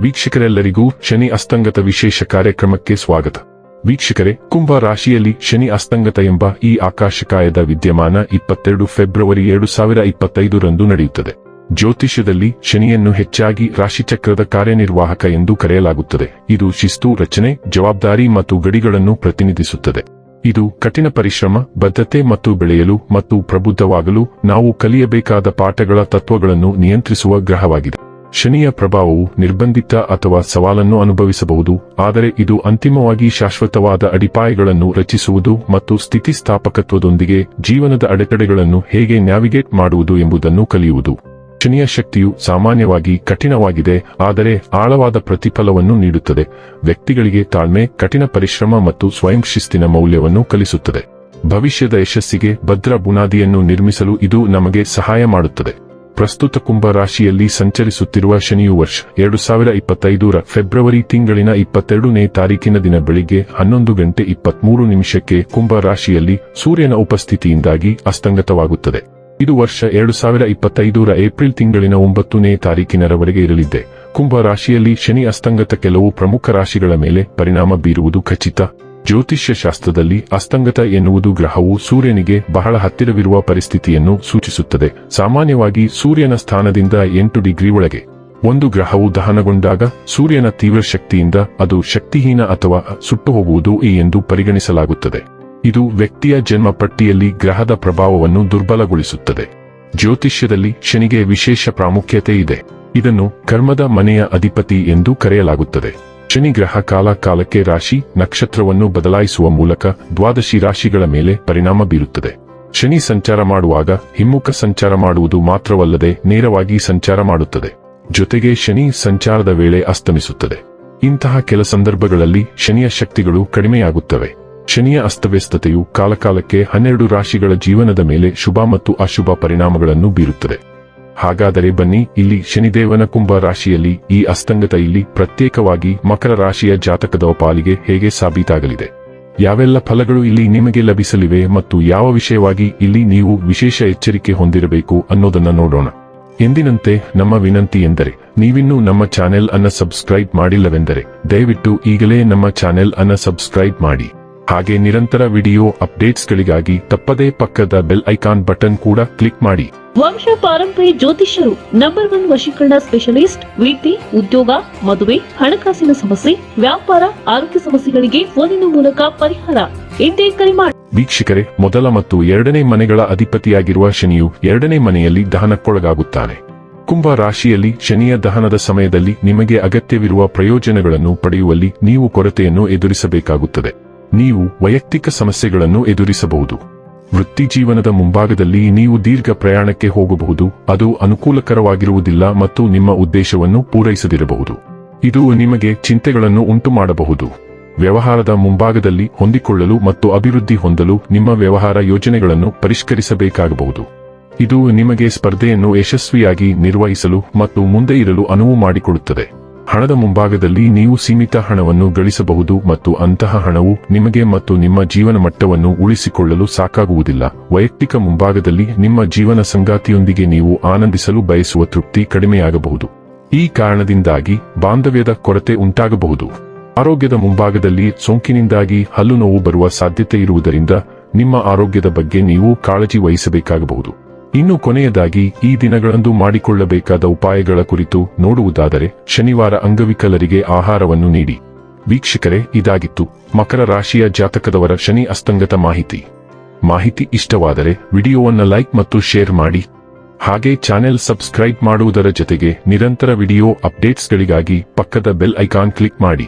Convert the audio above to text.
ವೀಕ್ಷಕರೆಲ್ಲರಿಗೂ ಶನಿ ಅಸ್ತಂಗತ ವಿಶೇಷ ಕಾರ್ಯಕ್ರಮಕ್ಕೆ ಸ್ವಾಗತ. ವೀಕ್ಷಕರೇ, ಕುಂಭ ರಾಶಿಯಲ್ಲಿ ಶನಿ ಅಸ್ತಂಗತ ಎಂಬ ಈ ಆಕಾಶಕಾಯದ ವಿದ್ಯಮಾನ ಇಪ್ಪತ್ತೆರಡು ಫೆಬ್ರವರಿ ಎರಡು ಸಾವಿರ ಇಪ್ಪತ್ತೈದರಂದು ನಡೆಯುತ್ತದೆ. ಜ್ಯೋತಿಷ್ಯದಲ್ಲಿ ಶನಿಯನ್ನು ಹೆಚ್ಚಾಗಿ ರಾಶಿಚಕ್ರದ ಕಾರ್ಯನಿರ್ವಾಹಕ ಎಂದು ಕರೆಯಲಾಗುತ್ತದೆ. ಇದು ಶಿಸ್ತು, ರಚನೆ, ಜವಾಬ್ದಾರಿ ಮತ್ತು ಗಡಿಗಳನ್ನು ಪ್ರತಿನಿಧಿಸುತ್ತದೆ. ಇದು ಕಠಿಣ ಪರಿಶ್ರಮ ಬದ್ಧತೆ ಮತ್ತು ಬೆಳೆಯಲು ಮತ್ತು ಪ್ರಬುದ್ಧವಾಗಲು ನಾವು ಕಲಿಯಬೇಕಾದ ಪಾಠಗಳ ತತ್ವಗಳನ್ನು ನಿಯಂತ್ರಿಸುವ ಗ್ರಹವಾಗಿದೆ. ಶನಿಯ ಪ್ರಭಾವವು ನಿರ್ಬಂಧಿತ ಅಥವಾ ಸವಾಲನ್ನು ಅನುಭವಿಸಬಹುದು, ಆದರೆ ಇದು ಅಂತಿಮವಾಗಿ ಶಾಶ್ವತವಾದ ಅಡಿಪಾಯಗಳನ್ನು ರಚಿಸುವುದು ಮತ್ತು ಸ್ಥಿತಿಸ್ಥಾಪಕತ್ವದೊಂದಿಗೆ ಜೀವನದ ಅಡೆತಡೆಗಳನ್ನು ಹೇಗೆ ನ್ಯಾವಿಗೇಟ್ ಮಾಡುವುದು ಎಂಬುದನ್ನು ಕಲಿಯುವುದು. ಶನಿಯ ಶಕ್ತಿಯು ಸಾಮಾನ್ಯವಾಗಿ ಕಠಿಣವಾಗಿದೆ, ಆದರೆ ಆಳವಾದ ಪ್ರತಿಫಲವನ್ನು ನೀಡುತ್ತದೆ. ವ್ಯಕ್ತಿಗಳಿಗೆ ತಾಳ್ಮೆ, ಕಠಿಣ ಪರಿಶ್ರಮ ಮತ್ತು ಸ್ವಯಂ ಶಿಸ್ತಿನ ಮೌಲ್ಯವನ್ನು ಕಲಿಸುತ್ತದೆ. ಭವಿಷ್ಯದ ಯಶಸ್ಸಿಗೆ ಭದ್ರ ಬುನಾದಿಯನ್ನು ನಿರ್ಮಿಸಲು ಇದು ನಮಗೆ ಸಹಾಯ ಮಾಡುತ್ತದೆ. ಪ್ರಸ್ತುತ ಕುಂಭ ರಾಶಿಯಲ್ಲಿ ಸಂಚರಿಸುತ್ತಿರುವ ಶನಿಯು ವರ್ಷ ಎರಡು ಸಾವಿರ ಇಪ್ಪತ್ತೈದರ ಫೆಬ್ರವರಿ ತಿಂಗಳಿನ ಇಪ್ಪತ್ತೆರಡನೇ ತಾರೀಕಿನ ದಿನ ಬೆಳಿಗ್ಗೆ ಹನ್ನೊಂದು ಗಂಟೆ ಇಪ್ಪತ್ಮೂರು ನಿಮಿಷಕ್ಕೆ ಕುಂಭ ರಾಶಿಯಲ್ಲಿ ಸೂರ್ಯನ ಉಪಸ್ಥಿತಿಯಿಂದಾಗಿ ಅಸ್ತಂಗತವಾಗುತ್ತದೆ. ಇದು ವರ್ಷ ಎರಡು ಸಾವಿರ ಇಪ್ಪತ್ತೈದರ ಏಪ್ರಿಲ್ ತಿಂಗಳಿನ ಒಂಬತ್ತನೇ ತಾರೀಕಿನರವರೆಗೆ ಇರಲಿದೆ. ಕುಂಭ ರಾಶಿಯಲ್ಲಿ ಶನಿ ಅಸ್ತಂಗತ ಕೆಲವು ಪ್ರಮುಖ ರಾಶಿಗಳ ಮೇಲೆ ಪರಿಣಾಮ ಬೀರುವುದು ಖಚಿತ. ಜ್ಯೋತಿಷ್ಯ ಶಾಸ್ತ್ರದಲ್ಲಿ ಅಸ್ತಂಗತ ಎನ್ನುವುದು ಗ್ರಹವು ಸೂರ್ಯನಿಗೆ ಬಹಳ ಹತ್ತಿರವಿರುವ ಪರಿಸ್ಥಿತಿಯನ್ನು ಸೂಚಿಸುತ್ತದೆ. ಸಾಮಾನ್ಯವಾಗಿ ಸೂರ್ಯನ ಸ್ಥಾನದಿಂದ ಎಂಟು ಡಿಗ್ರಿ ಒಳಗೆ. ಒಂದು ಗ್ರಹವು ದಹನಗೊಂಡಾಗ ಸೂರ್ಯನ ತೀವ್ರ ಶಕ್ತಿಯಿಂದ ಅದು ಶಕ್ತಿಹೀನ ಅಥವಾ ಸುಟ್ಟು ಹೋಗುವುದು ಎಂದು ಪರಿಗಣಿಸಲಾಗುತ್ತದೆ. ಇದು ವ್ಯಕ್ತಿಯ ಜನ್ಮ ಪಟ್ಟಿಯಲ್ಲಿ ಗ್ರಹದ ಪ್ರಭಾವವನ್ನು ದುರ್ಬಲಗೊಳಿಸುತ್ತದೆ. ಜ್ಯೋತಿಷ್ಯದಲ್ಲಿ ಶನಿಗೆ ವಿಶೇಷ ಪ್ರಾಮುಖ್ಯತೆ ಇದೆ. ಇದನ್ನು ಕರ್ಮದ ಮನೆಯ ಅಧಿಪತಿ ಎಂದು ಕರೆಯಲಾಗುತ್ತದೆ. ಶನಿ ಗ್ರಹ ಕಾಲ ಕಾಲಕ್ಕೆ ರಾಶಿ ನಕ್ಷತ್ರವನ್ನು ಬದಲಾಯಿಸುವ ಮೂಲಕ ದ್ವಾದಶಿ ರಾಶಿಗಳ ಮೇಲೆ ಪರಿಣಾಮ ಬೀರುತ್ತದೆ. ಶನಿ ಸಂಚಾರ ಮಾಡುವಾಗ ಹಿಮ್ಮುಖ ಸಂಚಾರ ಮಾಡುವುದು ಮಾತ್ರವಲ್ಲದೆ ನೇರವಾಗಿ ಸಂಚಾರ ಮಾಡುತ್ತದೆ. ಜೊತೆಗೆ ಶನಿ ಸಂಚಾರದ ವೇಳೆ ಅಸ್ತಮಿಸುತ್ತದೆ. ಇಂತಹ ಕೆಲ ಸಂದರ್ಭಗಳಲ್ಲಿ ಶನಿಯ ಶಕ್ತಿಗಳು ಕಡಿಮೆಯಾಗುತ್ತವೆ. ಶನಿಯ ಅಸ್ತವ್ಯಸ್ತತೆಯು ಕಾಲಕಾಲಕ್ಕೆ ಹನ್ನೆರಡು ರಾಶಿಗಳ ಜೀವನದ ಮೇಲೆ ಶುಭ ಮತ್ತು ಅಶುಭ ಪರಿಣಾಮಗಳನ್ನು ಬೀರುತ್ತದೆ. ಹಾಗಾದರೆ ಬನ್ನಿ, ಇಲ್ಲಿ ಶನಿದೇವನ ಕುಂಭ ರಾಶಿಯಲ್ಲಿ, ಈ ಅಸ್ತಂಗತ ಇಲ್ಲಿ ಪ್ರತ್ಯೇಕವಾಗಿ ಮಕರ ರಾಶಿಯ ಜಾತಕದ ಪಾಲಿಗೆ ಹೇಗೆ ಸಾಬೀತಾಗಲಿದೆ? ಯಾವೆಲ್ಲ ಫಲಗಳು ಇಲ್ಲಿ ನಿಮಗೆ ಲಭಿಸಲಿವೆ ಮತ್ತು ಯಾವ ವಿಷಯವಾಗಿ ಇಲ್ಲಿ ನೀವು ವಿಶೇಷ ಎಚ್ಚರಿಕೆ ಹೊಂದಿರಬೇಕು ಅನ್ನೋದನ್ನ ನೋಡೋಣ. ಎಂದಿನಂತೆ, ನಮ್ಮ ವಿನಂತಿ ಎಂದರೆ, ನೀವಿನ್ನೂ ನಮ್ಮ ಚಾನೆಲ್ ಅನ್ನ ಸಬ್ಸ್ಕ್ರೈಬ್ ಮಾಡಿಲ್ಲವೆಂದರೆ, ದಯವಿಟ್ಟು ಈಗಲೇ ನಮ್ಮ ಚಾನೆಲ್ ಅನ್ನ ಸಬ್ಸ್ಕ್ರೈಬ್ ಮಾಡಿ. ಹಾಗೆ ನಿರಂತರ ವಿಡಿಯೋ ಅಪ್ಡೇಟ್ಸ್ಗಳಿಗಾಗಿ ತಪ್ಪದೇ ಪಕ್ಕದ ಬೆಲ್ ಐಕಾನ್ ಬಟನ್ ಕೂಡ ಕ್ಲಿಕ್ ಮಾಡಿ. ವಂಶ ಪಾರಂಪರ್ಯ ಜ್ಯೋತಿಷ್ಯರು ನಂಬರ್ ಒನ್ ವಶೀಕರಣ ಸ್ಪೆಷಲಿಸ್ಟ್ ವೃತ್ತಿ ಉದ್ಯೋಗ ಮದುವೆ ಹಣಕಾಸಿನ ಸಮಸ್ಯೆ ವ್ಯಾಪಾರ ಆರೋಗ್ಯ ಸಮಸ್ಯೆಗಳಿಗೆ ಫೋನಿನ ಮೂಲಕ ಪರಿಹಾರ. ಎಂದೇ ಕರೆ ಮಾಡಿ ವೀಕ್ಷಕರೇ ಮೊದಲ ಮತ್ತು ಎರಡನೇ ಮನೆಗಳ ಅಧಿಪತಿಯಾಗಿರುವ ಶನಿಯು ಎರಡನೇ ಮನೆಯಲ್ಲಿ ದಹನಕ್ಕೊಳಗಾಗುತ್ತಾನೆ. ಕುಂಭ ರಾಶಿಯಲ್ಲಿ ಶನಿಯ ದಹನದ ಸಮಯದಲ್ಲಿ ನಿಮಗೆ ಅಗತ್ಯವಿರುವ ಪ್ರಯೋಜನಗಳನ್ನು ಪಡೆಯುವಲ್ಲಿ ನೀವು ಕೊರತೆಯನ್ನು ಎದುರಿಸಬೇಕಾಗುತ್ತದೆ. ನೀವು ವೈಯಕ್ತಿಕ ಸಮಸ್ಯೆಗಳನ್ನು ಎದುರಿಸಬಹುದು. ವೃತ್ತಿ ಜೀವನದ ಮುಂಭಾಗದಲ್ಲಿ ನೀವು ದೀರ್ಘ ಪ್ರಯಾಣಕ್ಕೆ ಹೋಗಬಹುದು, ಅದು ಅನುಕೂಲಕರವಾಗಿರುವುದಿಲ್ಲ ಮತ್ತು ನಿಮ್ಮ ಉದ್ದೇಶವನ್ನು ಪೂರೈಸದಿರಬಹುದು. ಇದು ನಿಮಗೆ ಚಿಂತೆಗಳನ್ನು ಉಂಟುಮಾಡಬಹುದು. ವ್ಯವಹಾರದ ಮುಂಭಾಗದಲ್ಲಿ ಹೊಂದಿಕೊಳ್ಳಲು ಮತ್ತು ಅಭಿವೃದ್ಧಿ ಹೊಂದಲು ನಿಮ್ಮ ವ್ಯವಹಾರ ಯೋಜನೆಗಳನ್ನು ಪರಿಷ್ಕರಿಸಬೇಕಾಗಬಹುದು. ಇದು ನಿಮಗೆ ಸ್ಪರ್ಧೆಯನ್ನು ಯಶಸ್ವಿಯಾಗಿ ನಿರ್ವಹಿಸಲು ಮತ್ತು ಮುಂದೆ ಇರಲು ಅನುವು ಮಾಡಿಕೊಡುತ್ತದೆ. ಹಣದ ಮುಂಭಾಗದಲ್ಲಿ ನೀವು ಸೀಮಿತ ಹಣವನ್ನು ಗಳಿಸಬಹುದು ಮತ್ತು ಅಂತಹ ಹಣವು ನಿಮಗೆ ಮತ್ತು ನಿಮ್ಮ ಜೀವನ ಮಟ್ಟವನ್ನು ಉಳಿಸಿಕೊಳ್ಳಲು ಸಾಕಾಗುವುದಿಲ್ಲ. ವೈಯಕ್ತಿಕ ಮುಂಭಾಗದಲ್ಲಿ ನಿಮ್ಮ ಜೀವನ ಸಂಗಾತಿಯೊಂದಿಗೆ ನೀವು ಆನಂದಿಸಲು ಬಯಸುವ ತೃಪ್ತಿ ಕಡಿಮೆಯಾಗಬಹುದು. ಈ ಕಾರಣದಿಂದಾಗಿ ಬಾಂಧವ್ಯದ ಕೊರತೆ ಉಂಟಾಗಬಹುದು. ಆರೋಗ್ಯದ ಮುಂಭಾಗದಲ್ಲಿ ಸೋಂಕಿನಿಂದಾಗಿ ಹಲ್ಲು ನೋವು ಬರುವ ಸಾಧ್ಯತೆ ಇರುವುದರಿಂದ ನಿಮ್ಮ ಆರೋಗ್ಯದ ಬಗ್ಗೆ ನೀವು ಕಾಳಜಿ ವಹಿಸಬೇಕಾಗಬಹುದು. ಇನ್ನು ಕೊನೆಯದಾಗಿ ಈ ದಿನಗಳಂದು ಮಾಡಿಕೊಳ್ಳಬೇಕಾದ ಉಪಾಯಗಳ ಕುರಿತು ನೋಡುವುದಾದರೆ ಶನಿವಾರ ಅಂಗವಿಕಲರಿಗೆ ಆಹಾರವನ್ನು ನೀಡಿ. ವೀಕ್ಷಕರೇ, ಇದಾಗಿತ್ತು. ಮಕರ ರಾಶಿಯ ಜಾತಕದವರ ಶನಿ ಅಸ್ತಂಗತ ಮಾಹಿತಿ. ಮಾಹಿತಿ ಇಷ್ಟವಾದರೆ ವಿಡಿಯೋವನ್ನು ಲೈಕ್ ಮತ್ತು ಶೇರ್ ಮಾಡಿ. ಹಾಗೆ ಚಾನೆಲ್ ಸಬ್ಸ್ಕ್ರೈಬ್ ಮಾಡುವುದರ ಜೊತೆಗೆ ನಿರಂತರ ವಿಡಿಯೋ ಅಪ್ಡೇಟ್ಸ್ಗಳಿಗಾಗಿ ಪಕ್ಕದ ಬೆಲ್ ಐಕಾನ್ ಕ್ಲಿಕ್ ಮಾಡಿ.